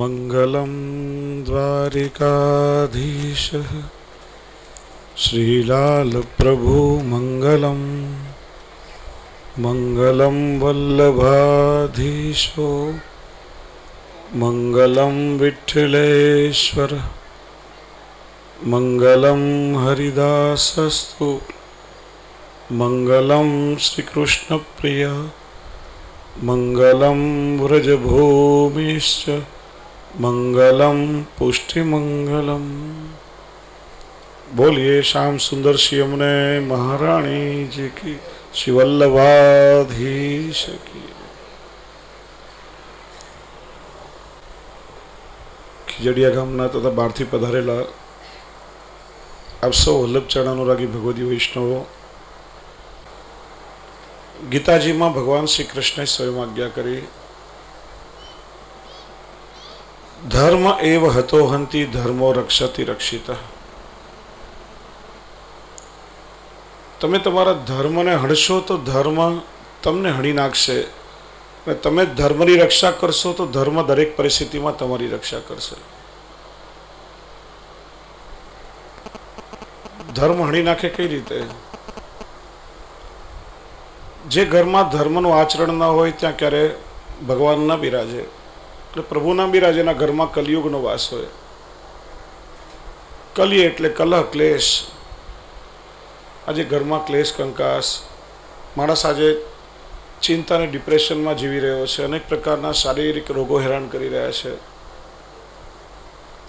मङ्गलं द्वारिकाधीशः श्रीलालप्रभु मङ्गलं मङ्गलं वल्लभाधीशो मङ्गलं विठ्ठलेश्वर मङ्गलं हरिदासस्तु मङ्गलं श्रीकृष्णप्रिय मङ्गलं व्रजभूमिश्च મંગલમ પુષ્ટિમંગલમ બોલીએ શ્યામ સુંદર શ્રી અમને મહારાણીજી કી શિવલ્લભાધીશ ખીજડીયા ગામના તથા બહારથી પધારેલા આપ સૌ વલ્લભચરણાનુરાગી ભગવતી વૈષ્ણવો ગીતાજીમાં ભગવાન શ્રી કૃષ્ણે સ્વયં આજ્ઞા કરી ધર્મ એવ હતો હંતી ધર્મો રક્ષતી રક્ષિત તમે તમારા ધર્મને હણશો તો ધર્મ તમને હણી નાખશે. અને તમે ધર્મની રક્ષા કરશો તો ધર્મ દરેક પરિસ્થિતિમાં તમારી રક્ષા કરશે. ધર્મ હણી નાખે કઈ રીતે? જે ઘરમાં ધર્મનું આચરણ ના હોય, ત્યાં ક્યારે ભગવાન ના બિરાજે. એટલે પ્રભુના બિરાજેના ઘરમાં કલયુગનો વાસ હોય. કલી એટલે કલહ, ક્લેશ. આજે ઘરમાં ક્લેશ, કંકાસ. માણસ આજે ચિંતા અને ડિપ્રેશનમાં જીવી રહ્યો છે. અનેક પ્રકારના શારીરિક રોગો હેરાન કરી રહ્યા છે.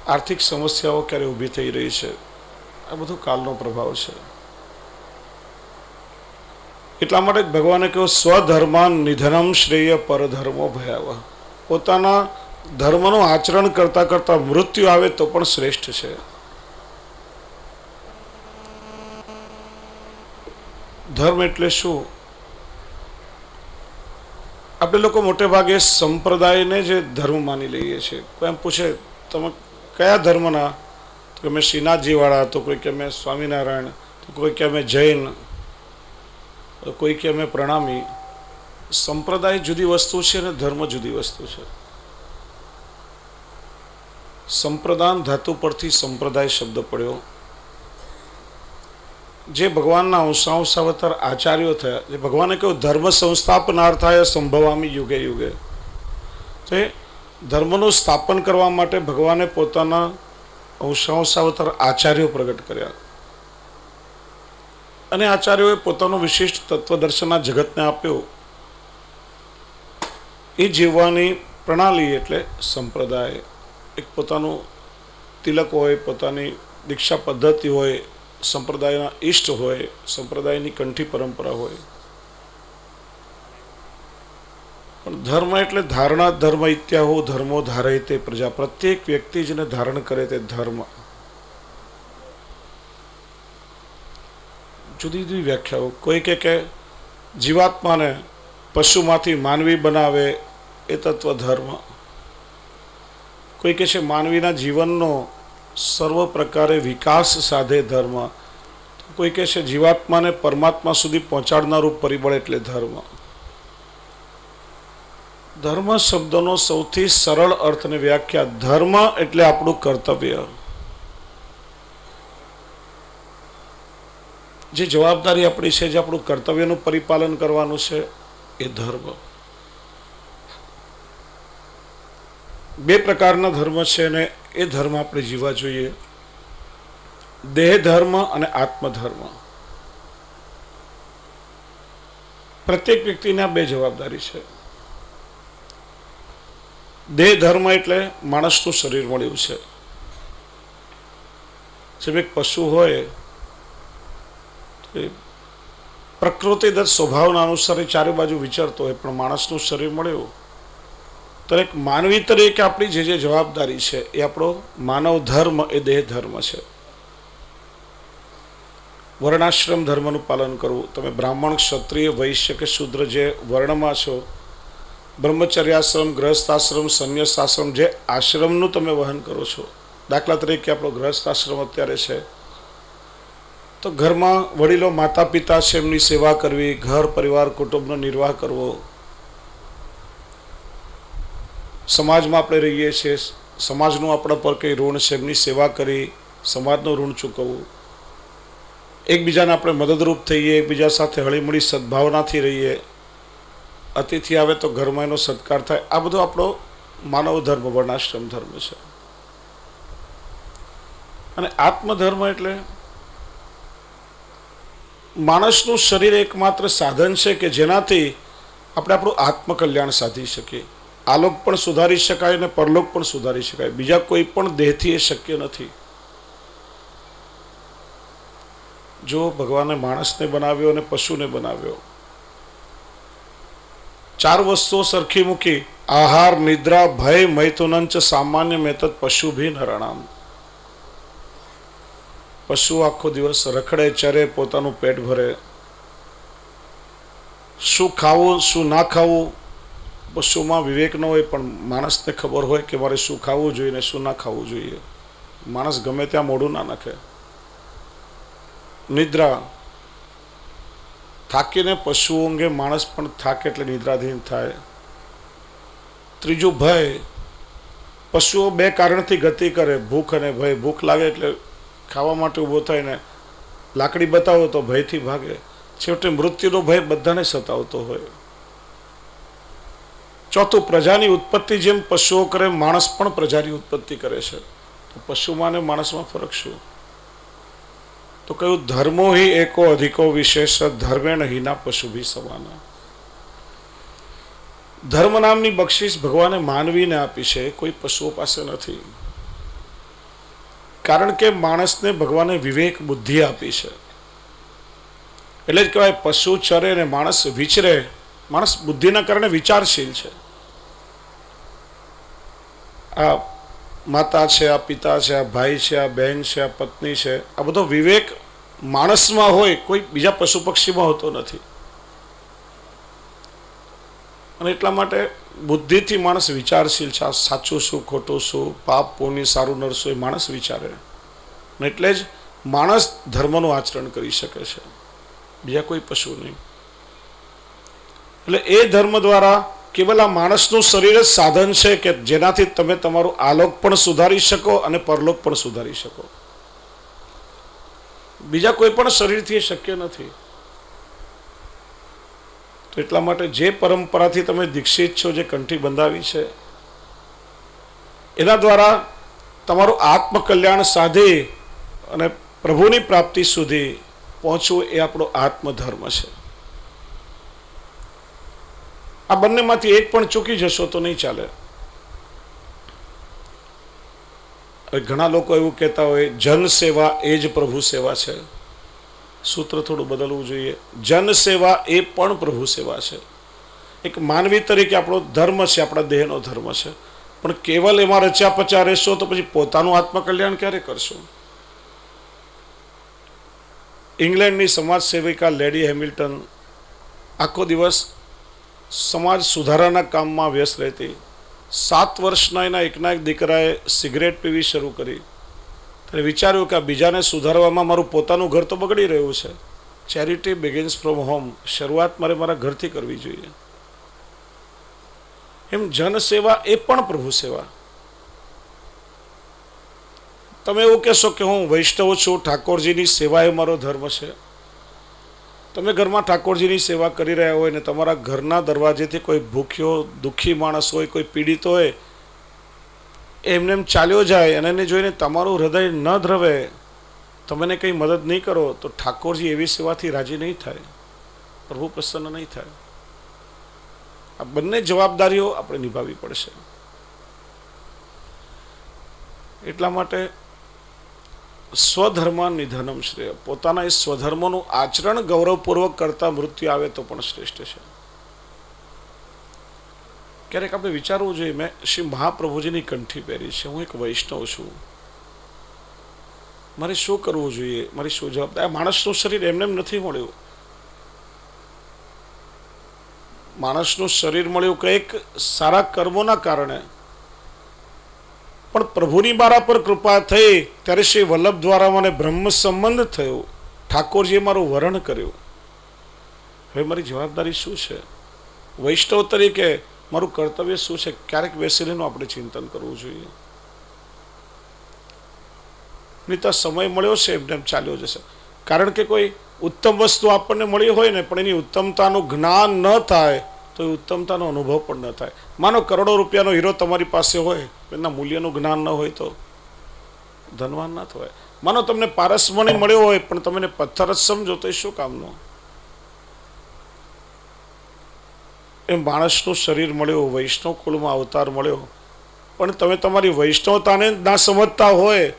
આર્થિક સમસ્યાઓ ક્યારે ઊભી થઈ રહી છે? આ બધું કાલનો પ્રભાવ છે. એટલા માટે ભગવાને કહ્યું, સ્વધર્માન નિધનમ શ્રેય પરધર્મો ભયાવહ. પોતાના ધર્મનું આચરણ કરતા કરતા મૃત્યુ આવે તો પણ શ્રેષ્ઠ છે. ધર્મ એટલે શું? આપણે લોકો મોટે ભાગે સંપ્રદાયને જે ધર્મ માની લઈએ છીએ. કોઈ એમ પૂછે, તમે કયા ધર્મના? તો કે શ્રીનાથજીવાળા, તો કોઈ કે, મેં સ્વામિનારાયણ, તો કોઈ કે અમે જૈન કોઈ કે અમે પ્રણામી. સંપ્રદાય જુદી વસ્તુ છે અને ધર્મ જુદી વસ્તુ છે. સંપ્રદાન ધાતુ પરથી સંપ્રદાય શબ્દ પડ્યો. જે ભગવાનના અંશાંશાવતાર આચાર્યો થયા, જે ભગવાને કહ્યું, ધર્મ સંસ્થાપનાર્થાય સંભવામી યુગે યુગે. તે ધર્મનું સ્થાપન કરવા માટે ભગવાને પોતાના અંશાંશાવતાર આચાર્યો પ્રગટ કર્યા. અને આચાર્યોએ પોતાનું વિશિષ્ટ તત્વદર્શન આ જગતને આપ્યું. એ જીવવાની પ્રણાલી એટલે સંપ્રદાય. એક પોતાનું તિલક હોય, પોતાની દીક્ષા પદ્ધતિ હોય, સંપ્રદાયના ઈષ્ટ હોય, સંપ્રદાયની કંઠી પરંપરા હોય. પણ ધર્મ એટલે ધારણા ધર્મ ઇત્યાહો, ધર્મો ધારે તે પ્રજા. પ્રત્યેક વ્યક્તિ જેને ધારણ કરે તે ધર્મ. જુદી જુદી વ્યાખ્યાઓ. કોઈ કે જીવાત્માને પશુમાંથી માનવી બનાવે એ તત્વ ધર્મ કોઈ કે છે, માનવીના જીવનનો સર્વ પ્રકારે વિકાસ સાધે ધર્મ. કોઈ કહે છે, જીવાત્માને પરમાત્મા સુધી પહોંચાડનારું પરિબળ એટલે ધર્મ. ધર્મ શબ્દનો સૌથી સરળ અર્થ અને વ્યાખ્યા, ધર્મ એટલે આપણું કર્તવ્ય. જે જવાબદારી આપણી છે, જે આપણું કર્તવ્યનું પરિપાલન કરવાનું છે, એ ધર્મ. બે પ્રકારના ધર્મ છે અને એ ધર્મ આપણે જીવવા જોઈએ. દેહ ધર્મ અને આત્મધર્મ. પ્રત્યેક વ્યક્તિને બે જવાબદારી છે. દેહ ધર્મ એટલે માણસનું શરીર મળ્યું છે. જેમ એક પશુ હોય પ્રકૃતિ પ્રકૃતિદત્ત સ્વભાવના અનુસાર ચારે બાજુ વિચારતો હોય, પણ માણસનું શરીર મળ્યું. તો એક માનવી તરીકે આપણી જે જે જવાબદારી છે એ આપણો માનવ ધર્મ એ દેહ ધર્મ છે. વર્ણાશ્રમ ધર્મનું પાલન કરવું. તમે બ્રાહ્મણ, ક્ષત્રિય, વૈશ્ય કે શુદ્ર જે વર્ણમાં છો, બ્રહ્મચર્યાશ્રમ ગ્રહસ્થાશ્રમ સંન્યાસાશ્રમ જે આશ્રમનું તમે વહન કરો છો, દાખલા તરીકે આપણો ગ્રહસ્થાશ્રમ અત્યારે છે. તો ઘરમાં વડીલો માતા પિતા છે, એમની સેવા કરવી, ઘર, પરિવાર, કુટુંબનો નિર્વાહ કરવો સમાજમાં આપણે રહીએ છીએ, સમાજનું આપણા પર કંઈ ઋણ છે, એમની સેવા કરી, સમાજનું ઋણ ચૂકવવું. એકબીજાને આપણે મદદરૂપ થઈએ, એકબીજા સાથે હળીમળી સદભાવનાથી રહીએ. અતિથિ આવે તો ઘરમાં એનો સત્કાર થાય. આ બધો આપણો માનવ ધર્મ વર્ણાશ્રમ ધર્મ છે. અને આત્મધર્મ એટલે માણસનું શરીર એકમાત્ર સાધન છે કે જેનાથી આપણે આપણું આત્મકલ્યાણ સાધી શકીએ. આલોક પણ સુધારી શકાય અને પરલોક પણ સુધારી શકાય. બીજા કોઈ પણ દેહથી એ શક્ય નથી. જો ભગવાને માણસને બનાવ્યો અને પશુને બનાવ્યો. ચાર વસ્તુઓ સરખી મૂકી. આહાર, નિદ્રા, ભય, મૈથુનંચ, સામાન્ય મેતત પશુ ભી નરણામ. પશુ આખો દિવસ રખડે, ચરે, પોતાનું પેટ ભરે. શું ખાવું, શું ના ખાવું પશુમાં વિવેક ન હોય પણ માણસને ખબર હોય કે મારે શું ખાવું જોઈએ ને શું ના ખાવું જોઈએ. માણસ ગમે ત્યાં મોઢું ના નાખે. નિદ્રા. થાકીને પશુઓ અંગે માણસ પણ થાકે એટલે નિદ્રાધીન થાય. ત્રીજું ભય. પશુઓ બે કારણથી ગતિ કરે. ભૂખ અને ભય. ભૂખ લાગે એટલે ખાવા માટે ઊભો થાય ને લાકડી બતાવો તો ભયથી ભાગે. છેવટે મૃત્યુનો ભય બધાને સતાવતો હોય. ચોથું, પ્રજાની ઉત્પત્તિ જેમ પશુઓ કરે, માણસ પણ પ્રજાની ઉત્પત્તિ કરે છે. તો પશુમાં અને માણસમાં ફરક શું? તો કયું ધર્મો હિ એકો અધિકો વિશેષ, ધર્મેણ હિના પશુ ભી સમાના. ધર્મ નામની બક્ષિસ ભગવાને માનવીને આપી છે, કોઈ પશુઓ પાસે નથી. કારણ કે માણસને ભગવાને વિવેક બુદ્ધિ આપી છે. એટલે જ કહેવાય, પશુ ચરે ને માણસ વિચરે માણસ બુદ્ધિના કારણે વિચારશીલ છે. આ માતા છે, આ પિતા છે, આ ભાઈ છે, આ બહેન છે, આ પત્ની છે, આ બધો વિવેક માણસમાં હોય, કોઈ બીજા પશુ પક્ષીમાં હોતો નથી. અને એટલા માટે બુદ્ધિથી માણસ વિચારશીલ છે, આ સાચું શું, ખોટું શું, પાપ, પુણ્ય, સારું નરશું એ માણસ વિચારે. એટલે જ માણસ ધર્મનું આચરણ કરી શકે છે. બીજા કોઈ પશુ નહીં. એટલે એ ધર્મ દ્વારા કેવલ આ માણસનું શરીર જ સાધન છે કે જેનાથી તમે તમારું આલોક પણ સુધારી શકો અને પરલોક પણ સુધારી શકો. બીજા કોઈ પણ શરીરથી એ શક્ય નથી. તો એટલા માટે જે પરંપરાથી તમે દીક્ષિત છો, જે કંઠી બંધાવી છે, એના દ્વારા તમારું આત્મકલ્યાણ સાધી અને પ્રભુની પ્રાપ્તિ સુધી પહોંચવું એ આપણો આત્મધર્મ છે. આ બંનેમાંથી એક પણ ચૂકી જશો તો નહીં ચાલે. ઘણા લોકો એવું કહેતા હોય જન સેવા એ જ પ્રભુ સેવા છે. સૂત્ર થોડું બદલવું જોઈએ. જન સેવા એ પણ પ્રભુ સેવા છે. એક માનવી તરીકે આપણો ધર્મ છે, આપણા દેહનો ધર્મ છે. પણ કેવલ એમાં રચ્યા પચા રહેશો તો પછી પોતાનું આત્મકલ્યાણ ક્યારે કરશો? ઇંગ્લેન્ડની સમાજ સેવિકા લેડી હેમિલ્ટન આખો દિવસ સમાજ સુધારાના કામમાં વ્યસ્ત રહેતી, સાત વર્ષના એના એકના એક દીકરાએ સિગરેટ પીવી શરૂ કરી. ત્યારે વિચાર્યું કે આ બીજાને સુધારવામાં મારું પોતાનું ઘર તો બગડી રહ્યું છે. ચેરિટી બિગિન્સ ફ્રોમ હોમ શરૂઆત મારે મારા ઘરથી કરવી જોઈએ. એમ જનસેવા એ પણ પ્રભુ સેવા. તમે એવું કહેશો કે હું વૈષ્ણવ છું, ઠાકોરજીની સેવા એ મારો ધર્મ છે. તમે ઘરમાં ઠાકોરજીની સેવા કરી રહ્યા હોય ને તમારા ઘરના દરવાજેથી કોઈ ભૂખ્યો, દુઃખી માણસ હોય, કોઈ પીડિત હોય, એમને એમ ચાલ્યો જાય અને એને જોઈને તમારું હૃદય ન ધ્રવે તમે કંઈ મદદ નહીં કરો, તો ઠાકોરજી એવી સેવાથી રાજી નહીં થાય, પ્રભુ પ્રસન્ન નહીં થાય. આ બંને જવાબદારીઓ આપણે નિભાવવી પડશે. એટલા માટે સ્વધર્મ નિધનમ શ્રેય. પોતાના એ સ્વધર્મનું આચરણ ગૌરવપૂર્વક કરતા મૃત્યુ આવે તો પણ શ્રેષ્ઠ છે. ક્યારેક આપણે વિચારવું જોઈએ, મેં શ્રી મહાપ્રભુજીની કંઠી પહેરી છે, હું એક વૈષ્ણવ છું. મારે શું કરવું જોઈએ? મારી શું જવાબદારી? માણસનું શરીર એમને એમ નથી મળ્યું. માણસનું શરીર મળ્યું કંઈક સારા કર્મોના કારણે. પણ પ્રભુની મારા પર કૃપા થઈ, ત્યારે શ્રી વલ્લભ દ્વારા મને બ્રહ્મ સંબંધ થયો. ઠાકોરજીએ મારું વરણ કર્યું. હવે મારી જવાબદારી શું છે? વૈષ્ણવ તરીકે મારું કર્તવ્ય શું છે? ક્યારેક બેસીને આપણે ચિંતન કરવું જોઈએ. નહીં સમય મળ્યો છે એમને એમ ચાલ્યો જશે. કારણ કે કોઈ ઉત્તમ વસ્તુ આપણને મળી હોય ને, પણ એની ઉત્તમતાનું જ્ઞાન ન થાય તો એ ઉત્તમતાનો અનુભવ પણ ન થાય. માનો કરોડો રૂપિયાનો હીરો તમારી પાસે હોય, એના મૂલ્યનું જ્ઞાન ન હોય તો ધનવાન ના થવાય. માનો તમને પારસમણી મળ્યો હોય, પણ તમને પથ્થર જ સમજો તો એ શું કામનો? એ માણસનું શરીર મળ્યું, વૈષ્ણવ કુળમાં અવતાર મળ્યો. પણ તમે તમારી વૈષ્ણવતાને ના સમજતા હોય,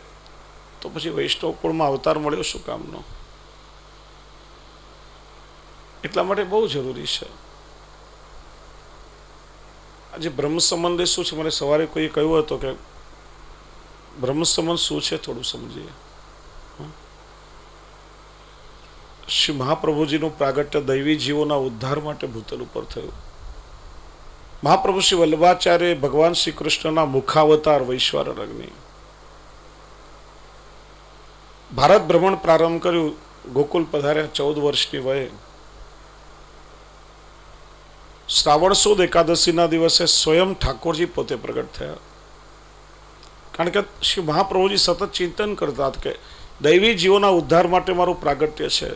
તો પછી વૈષ્ણવ કુળમાં અવતાર મળ્યો શું કામનો? એટલા માટે બહુ જરૂરી છે. આજે બ્રહ્મ સંબંધે શું છે? મને સવારે કોઈ કહ્યું હતું કે બ્રહ્મ સંબંધ શું છે થોડું સમજીએ. શ્રી મહાપ્રભુજીનું પ્રાગટ્ય દૈવી જીવોના ઉદ્ધાર માટે ભૂતલ ઉપર થયું. મહાપ્રભુ શ્રી વલ્લભાચાર્ય ભગવાન શ્રી કૃષ્ણના મુખાવતાર વૈશ્વર અગ્નિ. ભારત ભ્રમણ પ્રારંભ કર્યું ગોકુલ પધાર્યા ચૌદ વર્ષની વયે. શ્રાવણ સુદ એકાદશીના દિવસે સ્વયં ઠાકોરજી પોતે પ્રગટ થયા. કારણ કે શ્રી મહાપ્રભુજી સતત ચિંતન કરતા કે દૈવી જીવોના ઉદ્ધાર માટે મારું પ્રાગટ્ય છે.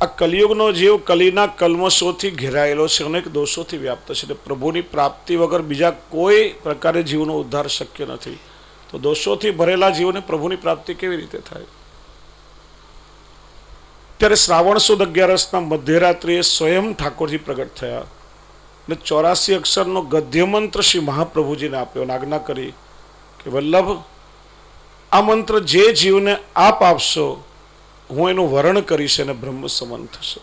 આ કલિયુગનો જીવ કલીના કલ્મશોથી ઘેરાયેલો છે, અનેક દોષોથી વ્યાપ્ત છે એટલે પ્રભુની પ્રાપ્તિ વગર બીજા કોઈ પ્રકારે જીવનો ઉદ્ધાર શક્ય નથી. તો દોષોથી ભરેલા જીવને પ્રભુની પ્રાપ્તિ કેવી રીતે થાય? ત્યારે શ્રાવણ સુદ અગિયારસના મધ્યરાત્રિએ સ્વયં ઠાકોરજી પ્રગટ થયા ને ચોરાસી અક્ષરનો ગદ્ય મંત્ર શ્રી મહાપ્રભુજીને આપ્યો આજ્ઞા કરી કે વલ્લભ, આ મંત્ર જે જીવને આપ આપશો, હું એનું વર્ણ કરીશ અને બ્રહ્મ સંબંધ થશે.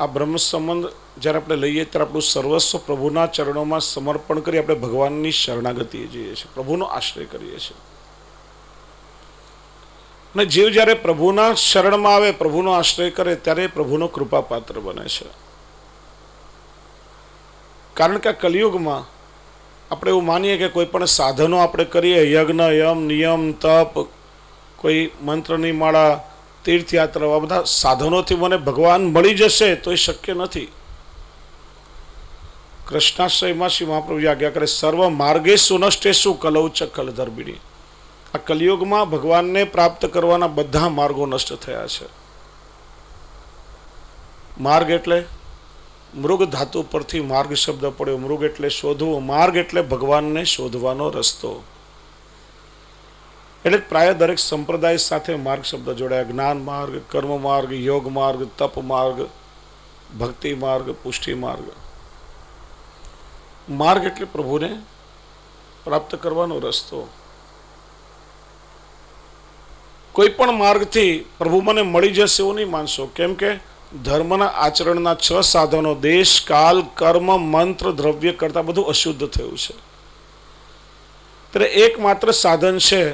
આ બ્રહ્મ સંબંધ જ્યારે આપણે લઈએ ત્યારે આપણું સર્વસ્વ પ્રભુના ચરણોમાં સમર્પણ કરી આપણે ભગવાનની શરણાગતિએ જઈએ છીએ, પ્રભુનો આશ્રય કરીએ છીએ. અને જીવ જ્યારે પ્રભુના શરણમાં આવે, પ્રભુનો આશ્રય કરે, ત્યારે પ્રભુનો કૃપાપાત્ર બને છે. કારણ કે આ કલિયુગમાં આપણે એવું માનીએ કે કોઈ પણ સાધનો આપણે કરીએ, યજ્ઞ, યમ, નિયમ, તપ, કોઈ મંત્રની માળા, તીર્થયાત્રા આ બધા સાધનોથી મને ભગવાન મળી જશે તો એ શક્ય નથી. કૃષ્ણાશ્રયમાં શ્રી મહાપ્રભુજી આજ્ઞા કરે, સર્વ માર્ગે સુનષ્ટેશુ કલૌચ કલધર્મિણી આ કલિયુગમાં ભગવાનને પ્રાપ્ત કરવાના બધા માર્ગો નષ્ટ થયા છે. માર્ગ એટલે મૃગ ધાતુ પરથી માર્ગ શબ્દ પડ્યો. મૃગ એટલે શોધવું, માર્ગ એટલે ભગવાનને શોધવાનો રસ્તો. એટલે પ્રાય દરેક સંપ્રદાય સાથે માર્ગ શબ્દ જોડાયા. જ્ઞાન માર્ગ, કર્મ માર્ગ, યોગ માર્ગ, તપ માર્ગ, ભક્તિ માર્ગ, પુષ્ટિ માર્ગ. માર્ગ એટલે પ્રભુને પ્રાપ્ત કરવાનો રસ્તો. કોઈ પણ માર્ગથી પ્રભુ મને મળી જશે એવું નહીં માનશો. કેમ કે ધર્મના આચરણના છ સાધનો, દેશ, કાલ, કર્મ, મંત્ર, દ્રવ્ય કરતાં બધું અશુદ્ધ થયું છે. ત્યારે એકમાત્ર સાધન છે,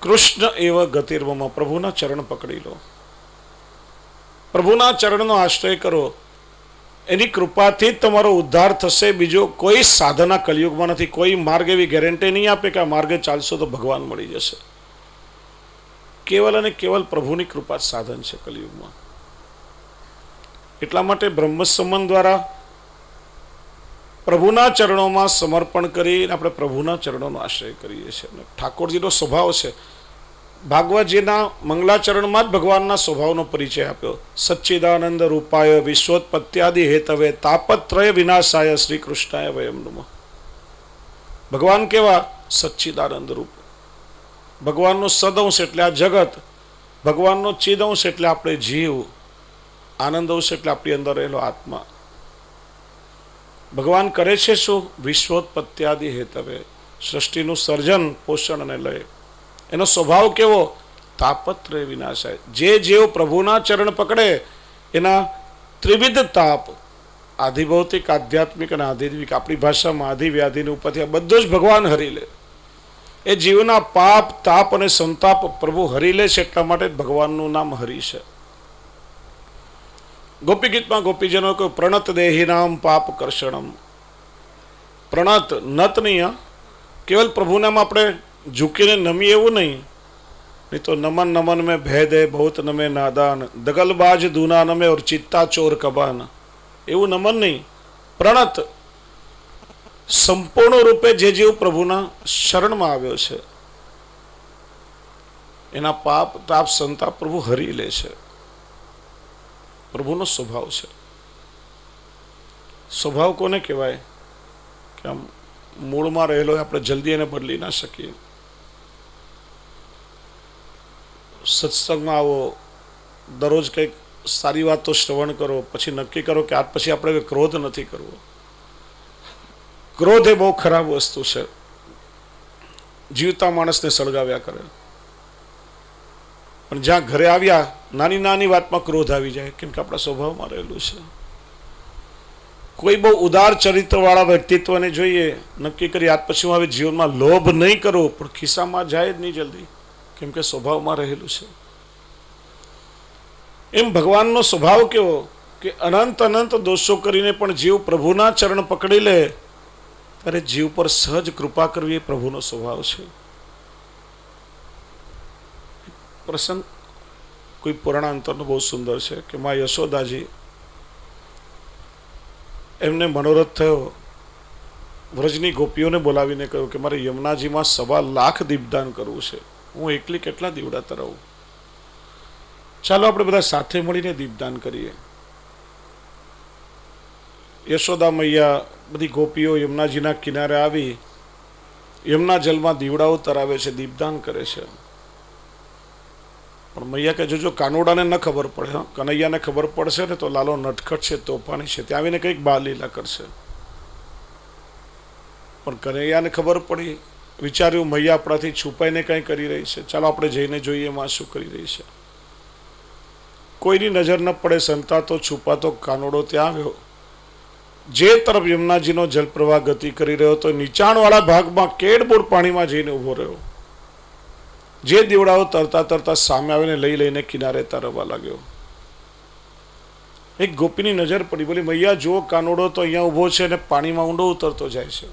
કૃષ્ણ એવ ગતિર્વમાં પ્રભુના ચરણ પકડી લો. પ્રભુના ચરણનો આશ્રય કરો. એની કૃપાથી જ તમારો ઉદ્ધાર થશે. બીજો કોઈ સાધના કલયુગમાં નથી. કોઈ માર્ગ એવી ગેરંટી નહીં આપે કે આ માર્ગે ચાલશો તો ભગવાન મળી જશે. કેવલ અને કેવલ પ્રભુની કૃપા સાધન છે કલયુગમાં. એટલા માટે બ્રહ્મ દ્વારા પ્રભુના ચરણોમાં સમર્પણ કરી આપણે પ્રભુના ચરણોનો આશ્રય કરીએ છીએ. ઠાકોરજીનો સ્વભાવ છે, ભાગવતજીના મંગલાચરણમાં જ ભગવાનના સ્વભાવનો પરિચય આપ્યો. સચ્ચિદાનંદ રૂપાય વિશ્વોત્પત્યાદિ હેતવે તાપત્રય વિનાશાય શ્રી કૃષ્ણાય વયમ નમઃ. ભગવાન કેવા? સચ્ચિદાનંદ રૂપ. ભગવાનનો સદંશ એટલે આ જગત, ભગવાનનો ચિદંશ એટલે આપણે જીવ, આનંદ એટલે આપણી અંદર રહેલો આત્મા. ભગવાન કરે છે શું? વિશ્વોત્પત્યાદિ હેતવે, સૃષ્ટિનું સર્જન, પોષણ અને લય. એનો સ્વભાવ કેવો? તાપત્રય વિનાશાય. જે જેવો પ્રભુના ચરણ પકડે, એના ત્રિવિધ તાપ, આધિભૌતિક, આધ્યાત્મિક અને આધિદ્વિક આપણી ભાષામાં આધિવ્યાધિની ઉપરથી આ બધું જ ભગવાન હરી લે. એ જીવના પાપ, તાપ અને સંતાપ પ્રભુ હરી લે છે એટલા માટે ભગવાનનું નામ હરી છે. ગોપી ગીતમાં ગોપીજનો કે પ્રણત દેહી નામ પાપ કર્ષણમ. પ્રણત નત નહીં કેવલ પ્રભુનામ આપણે ઝૂકીને નમી એવું નહીં. નહીં તો નમન નમન મેં ભેદ હે બહુત નમે નાદાન, દગલબાજ દૂના નમે ઓર ચિત્તા ચોર કબાન. એવું નમન નહીં. પ્રણત સંપૂર્ણ રૂપે જે જીવ પ્રભુના શરણમાં આવ્યો છે, એના પાપ, તાપ, સંતાપ પ્રભુ હરી લે છે. પ્રભુનો સ્વભાવ છે. સ્વભાવ કોને કહેવાય? કે આમ મૂળમાં રહેલો આપણે જલ્દી એને બદલી ના શકીએ. સત્સંગમાં આવો, દરરોજ કંઈક સારી વાતો શ્રવણ કરો, પછી નક્કી કરો કે આજ પછી આપણે ક્રોધ નથી કરવો. ક્રોધ એ બહુ ખરાબ વસ્તુ છે. જીવતા માણસને સળગાવ્યા કરે. પણ જ્યાં ઘરે આવ્યા, નાની નાની વાતમાં ક્રોધ આવી જાય, કેમ કે આપણા સ્વભાવમાં રહેલું છે. કોઈ બહુ ઉદાર ચરિત્રવાળા વ્યક્તિત્વને જોઈએ, નક્કી કરી આજ પછી હું હવે જીવનમાં લોભ નહીં કરો, પણ ખિસ્સામાં જાય જ નહીં જલ્દી, કેમ કે સ્વભાવમાં રહેલું છે. એમ ભગવાનનો સ્વભાવ કેવો, કે અનંત અનંત દોષો કરીને પણ જીવ પ્રભુના ચરણ પકડી લે ત્યારે જીવ પર સહજ કૃપા કરવી એ પ્રભુનો સ્વભાવ છે. પ્રસંગ કોઈ પુરાણાંતરનો બહુ સુંદર છે કે મા યશોદાજી એમને મનોરથ થયો. વ્રજની ગોપીઓને બોલાવીને કહ્યું કે મારે યમુનાજીમાં સવા લાખ દીપદાન કરવું છે. હું એકલી કેટલા દીવડા તરાવું ચાલો આપણે બધા સાથે મળીને દીપદાન કરીએ. યશોદા મૈયા બધી ગોપીઓ યમુનાજીના કિનારે આવી યમુના જલમાં દીવડાઓ તરાવે છે, દીપદાન કરે છે. પણ મૈયા કે જોજો, કાનોડાને ન ખબર પડે, હા. કનૈયાને ખબર પડશે ને તો લાલો નટખટ છે, તોફાની છે. ત્યાં આવીને કંઈક બાર લીલા કરશે. પણ કનૈયાને ખબર પડી, વિચાર્યું મૈયા આપણાથી છુપાઈને કંઈ કરી રહી છે. ચાલો આપણે જઈને જોઈએ એમાં શું કરી રહી છે. કોઈની નજર ન પડે સંતા તો છુપાતો, કાનોડો ત્યાં આવ્યો. જે તરફ યમુનાજીનો જલપ્રવાહ ગતિ કરી રહ્યો તો નીચાણવાળા ભાગમાં કેડબોડ પાણીમાં જઈને ઊભો રહ્યો. જે દીવડાઓ તરતા તરતા સામે આવીને લઈ લઈને કિનારે તરવા લાગ્યો. એક ગોપીની નજર પડી, બોલી, મૈયા, જુઓ કાનોડો તો અહીંયા ઊભો છે અને પાણીમાં ઊંડો ઉતરતો જાય છે.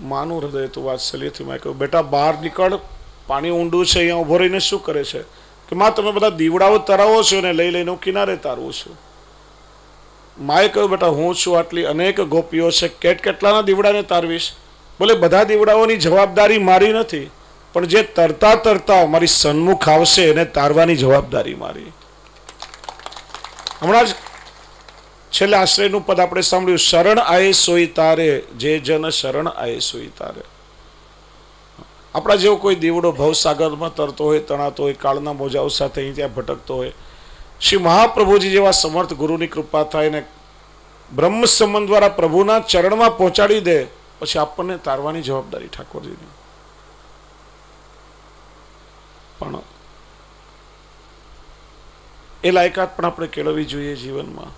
માનું હૃદય તો વાત્સલ્યથી મેં કહ્યું, બેટા, બહાર નીકળ, પાણી ઊંડું છે, અહીંયા ઊભો રહીને શું કરે છે? કે માં તમે બધા દીવડાઓ તરાવો છો ને લઈ લઈને હું કિનારે તારવું છું. માએ કહ્યું બેટા, હું છું આટલી અનેક ગોપીઓ છે. કેટ કેટલાના દીવડાને તારવીશ? બોલે બધા દીવડાઓની જવાબદારી મારી નથી, પણ જે તરતા તરતા મારી સન્મુખ આવશે, એને તારવાની જવાબદારી મારી. હમણાં જ છેલ્લે આશ્રયનું પદ આપણે સાંભળ્યું, શરણ આયે સોઈ તારે, જે જન શરણ આયે સોઈ તારે. આપણા જેવો કોઈ દીવડો ભવસાગરમાં તરતો હોય, તણાતો હોય, કાળના મોજાઓ સાથે અહીં ત્યાં ભટકતો હોય શ્રી મહાપ્રભુજી જેવા સમર્થ ગુરુની કૃપા થાય ને બ્રહ્મ સંબંધ દ્વારા પ્રભુના ચરણમાં પહોંચાડી દે, પછી આપણને તારવાની જવાબદારી ઠાકોરજીની. પણ એ લાયકાત પણ આપણે કેળવવી જોઈએ જીવનમાં.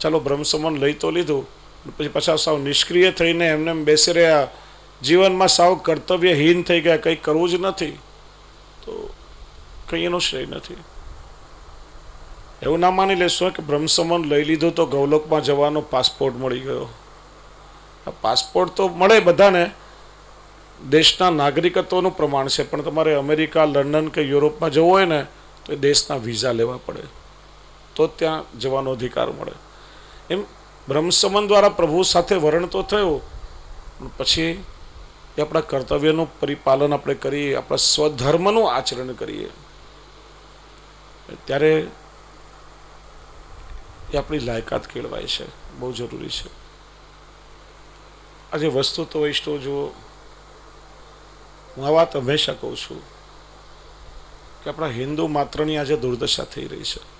ચાલો બ્રહ્મ સંબંધ લઈ તો લીધું પછી પાછા સાવ નિષ્ક્રિય થઈને એમને એમ બેસી રહ્યા. જીવનમાં સાવ કર્તવ્યહીન થઈ ગયા, કંઈ કરવું જ નથી. તો કંઈ એનો શ્રેય નથી. એવું ના માની લેશો કે બ્રહ્મ લઈ લીધો તો ગૌલોકમાં જવાનો પાસપોર્ટ મળી ગયો. પાસપોર્ટ તો મળે બધાને. દેશના નાગરિકત્વનું પ્રમાણ છે, પણ તમારે અમેરિકા, લંડન કે યુરોપમાં જવું હોય ને, તો એ દેશના વિઝા લેવા પડે. તો ત્યાં જવાનો અધિકાર મળે. એમ બ્રહ્મસમન દ્વારા પ્રભુ સાથે વર્ણ તો થયું પછી એ આપણા કર્તવ્યનું પરિપાલન આપણે કરીએ આપણા સ્વધર્મનું આચરણ કરીએ. ત્યારે એ આપણી લાયકાત કેળવાય છે. બહુ જરૂરી છે. આજે વસ્તુ તો વૈષ્ણવ જુઓ હું આ વાત હંમેશા કહું છું કે આપણા હિન્દુ માત્રની આજે દુર્દશા થઈ રહી છે.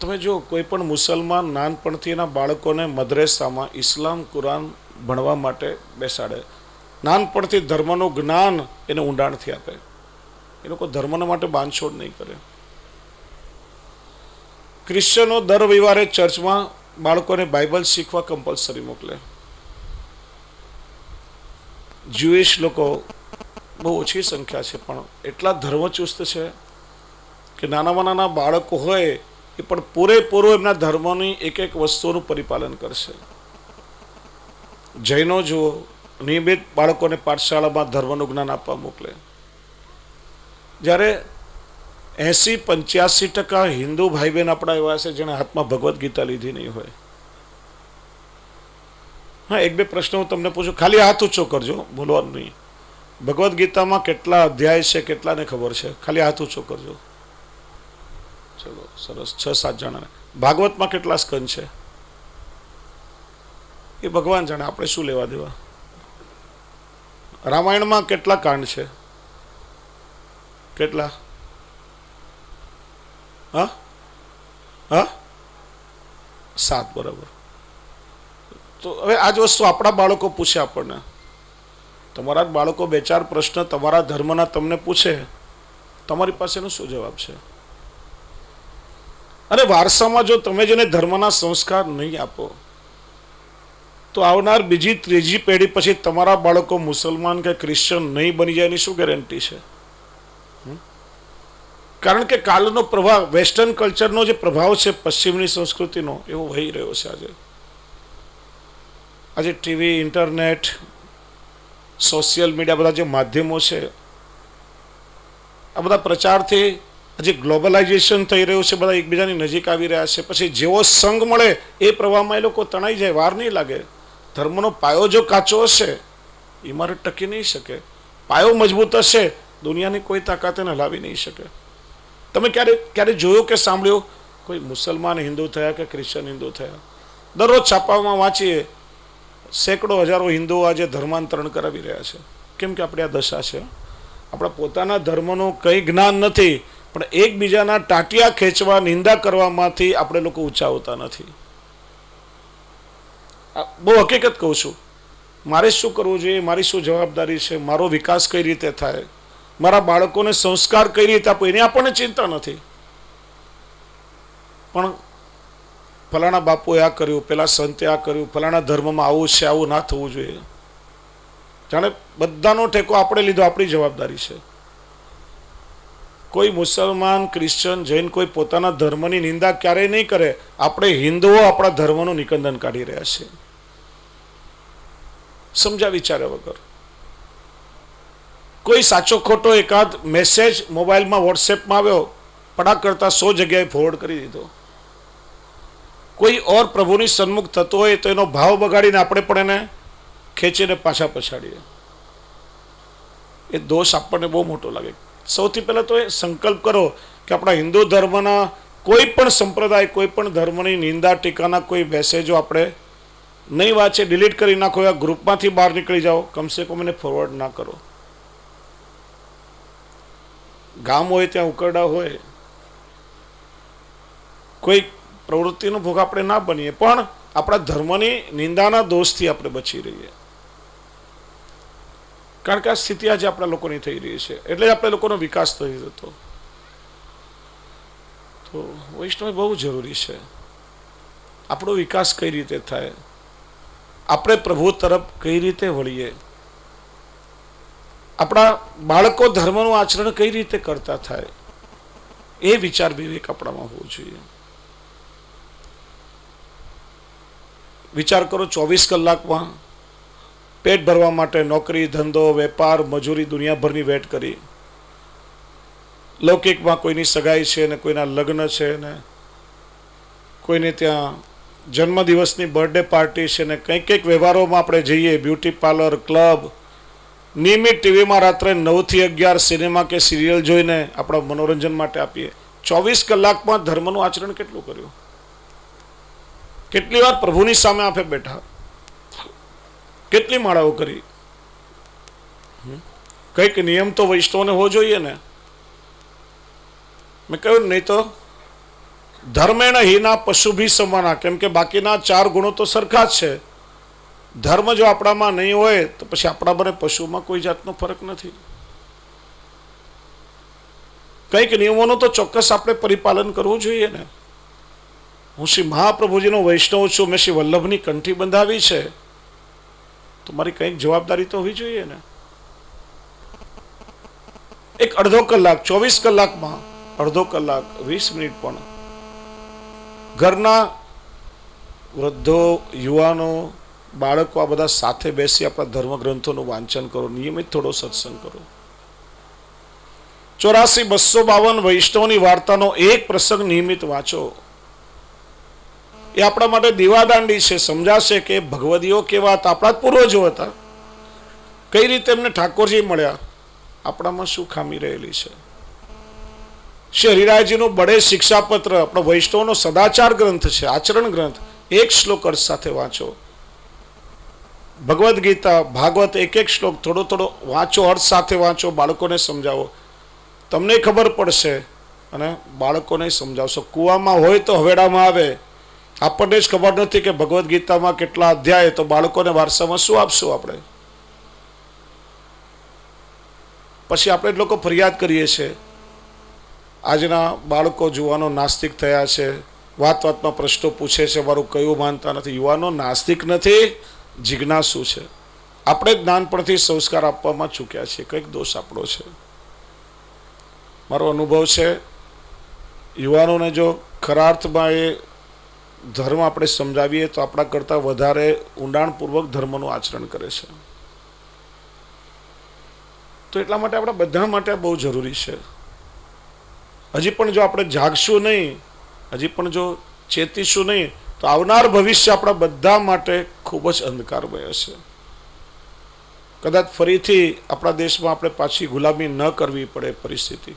તમે જો કોઈ પણ મુસલમાન નાનપણથી એના બાળકોને મદ્રેસામાં ઇસ્લામ કુરાન ભણવા માટે બેસાડે, નાનપણથી ધર્મનું જ્ઞાન એને ઊંડાણથી આપે. એ લોકો ધર્મના માટે બાંધછોડ નહીં કરે. ક્રિશ્ચનો દર રવિવારે ચર્ચમાં બાળકોને બાઇબલ શીખવા કમ્પલસરી મોકલે. જ્યુઇશ લોકો બહુ ઓછી સંખ્યા છે, પણ એટલા ધર્મચુસ્ત છે કે નાનામાં નાના બાળકો હોય એ પણ પૂરેપૂરો એમના ધર્મની એક એક વસ્તુનું પરિપાલન કરશે. જૈનો જુઓ, નિયમિત બાળકોને પાઠશાળામાં ધર્મનું જ્ઞાન આપવા મોકલે. જ્યારે એંસી પંચ્યાસી ટકા હિન્દુ ભાઈ બહેન આપણા એવા છે જેણે હાથમાં ભગવદ્ ગીતા લીધી નહીં હોય. હા, એક બે પ્રશ્નો હું તમને પૂછું. ખાલી હાથ ઊંચો કરજો બોલવાનું નહીં. ભગવદ્ ગીતામાં કેટલા અધ્યાય છે કેટલાને ખબર છે? ખાલી હાથ ઊંચો કરજો. ચલો, સરસ. છ, સાત જણા ભાગવતમાં કેટલા સ્કંદ છે? એ ભગવાન જાણે, આપણે શું લેવા દેવા? રામાયણમાં કેટલા કાંડ છે? કેટલા? હા? હા? સાત બરાબર. તો હવે આ જ વસ્તુ આપણા બાળકો પૂછે આપણને. તમારા જ બાળકો બે ચાર પ્રશ્ન તમારા ધર્મના તમને પૂછે. તમારી પાસેનો શું જવાબ છે? અને વારસામાં જો તમે જેને ધર્મના સંસ્કાર નહીં આપો, તો આવનાર બીજી ત્રીજી પેઢી પછી તમારા બાળકો મુસલમાન કે ક્રિશ્ચન નહીં બની જાય એની શું ગેરંટી છે? કારણ કે કાલનો પ્રભાવ, વેસ્ટર્ન કલ્ચરનો જે પ્રભાવ છે પશ્ચિમની સંસ્કૃતિનો, એવો વહી રહ્યો છે આજે. આજે ટીવી, ઇન્ટરનેટ, સોશિયલ મીડિયા બધા જે માધ્યમો છે, આ બધા પ્રચારથી આજે ગ્લોબલાઇઝેશન થઈ રહ્યું છે, બધા એકબીજાની નજીક આવી રહ્યા છે. પછી જેવો સંગ મળે એ પ્રવાહમાં એ લોકો તણાઈ જાય, વાર નહીં લાગે. ધર્મનો પાયો જો કાચો હશે ઇમારત ટકી નહીં શકે. પાયો મજબૂત હશે, દુનિયાની કોઈ તાકાત એને લાવી નહીં શકે. તમે ક્યારે ક્યારે જોયો કે સાંભળ્યો? કોઈ મુસલમાન હિન્દુ થયા કે ક્રિશ્ચન હિન્દુ થયા? દરરોજ છાપામાં વાંચીએ, સેંકડો હજારો હિન્દુઓ આજે ધર્માંતરણ કરાવી રહ્યા છે. કેમ કે આપણી આ દશા છે. આપણા પોતાના ધર્મનું કંઈ જ્ઞાન નથી, પણ એકબીજાના ટાટિયા ખેંચવા, નિંદા કરવામાંથી આપણે લોકો ઊંચા નથી. બહુ હકીકત કહું છું. મારે શું કરવું જોઈએ? મારી શું જવાબદારી છે? મારો વિકાસ કઈ રીતે થાય? મારા બાળકોને સંસ્કાર કઈ રીતે આપો એની આપણને ચિંતા નથી. પણ ફલાણા બાપુએ આ કર્યું, પેલા સંતે આ કર્યું, ફલાણા ધર્મમાં આવું છે, આવું ના થવું જોઈએ. જાણે બધાનો ટેકો આપણે લીધો, આપણી જવાબદારી છે. કોઈ મુસલમાન, ક્રિશ્ચન, જૈન કોઈ પોતાના ધર્મની નિંદા ક્યારેય નહીં કરે, આપણે હિન્દુઓ આપણા ધર્મનું નિકંદન કાઢી રહ્યા છે સમજા વિચાર્યા વગર. કોઈ સાચો ખોટો એકાદ મેસેજ મોબાઈલમાં વોટ્સએપમાં આવ્યો પડા કરતાં સો જગ્યાએ ફોરવર્ડ કરી દીધો. કોઈ ઓર પ્રભુની સન્મુખ થતો હોય તો એનો ભાવ બગાડીને આપણે પણ એને ખેંચીને પાછા પછાડીએ. એ દોષ આપણને બહુ મોટો લાગે. સૌથી પહેલાં તો એ સંકલ્પ કરો કે આપણા હિન્દુ ધર્મના કોઈ પણ સંપ્રદાય, કોઈ પણ ધર્મની નિંદા, ટીકાના કોઈ મેસેજો આપણે નહીં વાંચે ડિલીટ કરી નાખો, યા ગ્રુપમાંથી બહાર નીકળી જાઓ, કમસે કમ એને ફોરવર્ડ ના કરો. ગામ હોય ત્યાં ઉકરડા હોય, કોઈ પ્રવૃત્તિનો ભોગ આપણે ના બનીએ, પણ આપણા ધર્મની નિંદાના દોષથી આપણે બચી રહીએ. કારણ કે આ સ્થિતિ આજે આપણા લોકોની થઈ રહી છે. એટલે આપણે લોકોનો વિકાસ થઈ જતો. તો વૈષ્ણવ બહુ જરૂરી છે. આપણો વિકાસ કઈ રીતે થાય? આપણે પ્રભુ તરફ કઈ રીતે વળીએ? આપણા બાળકો ધર્મનું આચરણ કઈ રીતે કરતા થાય એ વિચાર વિવેક આપણામાં હોવો જોઈએ. વિચાર કરો ચોવીસ કલાકમાં પેટ ભરવા માટે નોકરી, ધંધો, વેપાર, મજૂરી, દુનિયાભરની વેટ કરી. લૌકિકમાં કોઈની સગાઈ છે ને કોઈના લગ્ન છે ને કોઈને ત્યાં જન્મદિવસની બર્થડે પાર્ટી છે ને કંઈક કંઈક વ્યવહારોમાં આપણે જઈએ, બ્યુટી પાર્લર, ક્લબ નિયમિત ટીવીમાં રાત્રે નવથી અગિયાર સિનેમા કે સિરિયલ જોઈને આપણા મનોરંજન માટે આપીએ. ચોવીસ કલાકમાં ધર્મનું આચરણ કેટલું કર્યું? કેટલી વાર પ્રભુની સામે આપે બેઠા? કેટલી માળાઓ કરી? કંઈક નિયમ તો વૈષ્ણવને હોવો જોઈએ ને? મેં કહ્યું નહીં તો ધર્મેણ હિના પશુભી સમાના, કેમ કે બાકીના ચાર ગુણો તો સરખા જ છે. ધર્મ જો આપણામાં નહીં હોય, તો પછી આપણા બને પશુમાં કોઈ જાતનો ફરક નથી. કંઈક નિયમોનું તો ચોક્કસ આપણે પરિપાલન કરવું જોઈએ ને. હું શ્રી મહાપ્રભુજીનો વૈષ્ણવ છું, મેં શ્રી વલ્લભની કંઠી બંધાવી છે. તો મારી કંઈક જવાબદારી તો હોવી જોઈએ ને. એક અડધો કલાક, ચોવીસ કલાકમાં, અડધો કલાક, વીસ મિનિટ પણ. ઘરના વૃદ્ધો, યુવાનો બાળકો આ બધા સાથે બેસી આપણા ધર્મગ્રંથોનું વાંચન કરો, નિયમિત થોડો સત્સંગ કરો. ચોરાસી બસો બાવન વૈષ્ણવની વાર્તાનો એક પ્રસંગ નિયમિત વાંચો. એ આપણા માટે દીવાદાંડી છે, સમજાશે કે ભગવદીઓ કેવા હતા, આપણા પૂર્વજો હતા. કઈ રીતે એમને ઠાકોરજી મળ્યા? આપણામાં શું ખામી રહેલી છે? શ્રી હરિરાયજીનું બળે શિક્ષાપત્ર, આપણો વૈષ્ણવનો સદાચાર ગ્રંથ છે, આચરણ ગ્રંથ, એક શ્લોક અર્થ સાથે વાંચો. ભગવદ્ ગીતા ભાગવત એક એક શ્લોક થોડો થોડો વાંચો અર્થ સાથે વાંચો, બાળકોને સમજાવો. તમને ખબર પડશે અને બાળકોને સમજાવશો. કૂવામાં હોય તો હવેડામાં આવે. આપણને જ ખબર નથી કે ભગવદ્ ગીતામાં કેટલા અધ્યાય તો બાળકોને વારસામાં શું આપશું આપણે? પછી આપણે લોકો ફરિયાદ કરીએ છીએ. આજના બાળકો જુવાનો નાસ્તિક થયા છે. વાત વાતમાં પ્રશ્નો પૂછે છે, મારું કયું માનતા નથી? યુવાનો નાસ્તિક નથી. જિજ્ઞાસુ છે. આપણે જ નાનપણથી સંસ્કાર આપવામાં ચૂક્યા છીએ. કંઈક દોષ આપણો છે. મારો અનુભવ છે, યુવાનોને જો ખરા અર્થમાં એ ધર્મ આપણે સમજાવીએ તો આપણા કરતાં વધારે ઊંડાણપૂર્વક ધર્મનું આચરણ કરે છે. તો એટલા માટે આપણા બધા માટે બહુ જરૂરી છે. હજી પણ જો આપણે જાગશું નહીં, હજી પણ જો ચેતીશું નહીં તો આવનાર ભવિષ્ય આપણા બધા માટે ખૂબ જ અંધકારમય હશે. કદાચ ફરીથી આપણા દેશમાં આપણે પાછી ગુલામી ન કરવી પડે પરિસ્થિતિ.